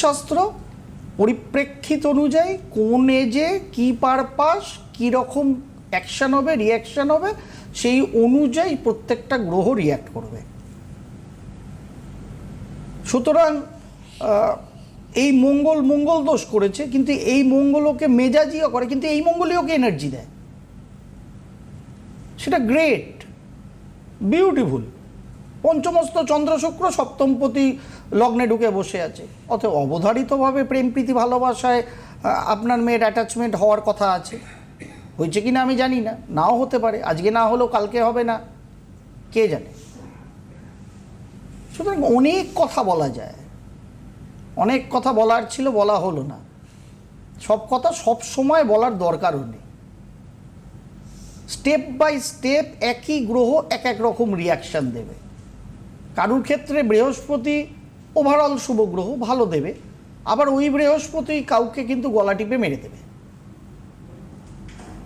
শাস্ত্র পরিপ্রেক্ষিত অনুযায়ী কোন এজে কি পারপাস কী রকম অ্যাকশন হবে রিয়াকশন হবে, সেই অনুযায়ী প্রত্যেকটা গ্রহ রিয়াক্ট করবে। সুতরাং এই মঙ্গল মঙ্গল দোষ করেছে, কিন্তু এই মঙ্গলকে মেজাজিও করে, কিন্তু এই মঙ্গলই ওকে এনার্জি দেয়। সেটা গ্রেট বিউটিফুল পঞ্চমস্ত চন্দ্র শুক্র সপ্তমপতি লগ্নে ঢুকে বসে আছে। অতএব অবধারিতভাবে প্রেম প্রীতি ভালোবাসায় আপনার মেয়ের অ্যাটাচমেন্ট হওয়ার কথা আছে। হয়েছে কি না আমি জানি না, নাও হতে পারে, আজকে না হলেও কালকে হবে না, কে জানে? সুতরাং অনেক কথা বলা যায়। অনেক কথা বলার ছিল, বলা হলো না। সব কথা সব সময় বলার দরকারও নেই। স্টেপ বাই স্টেপ একই গ্রহ এক এক রকম রিয়াকশান দেবে। কারুর ক্ষেত্রে বৃহস্পতি ওভারঅল শুভ গ্রহ ভালো দেবে, আবার ওই বৃহস্পতি কাউকে কিন্তু গলা টিপে মেরে দেবে।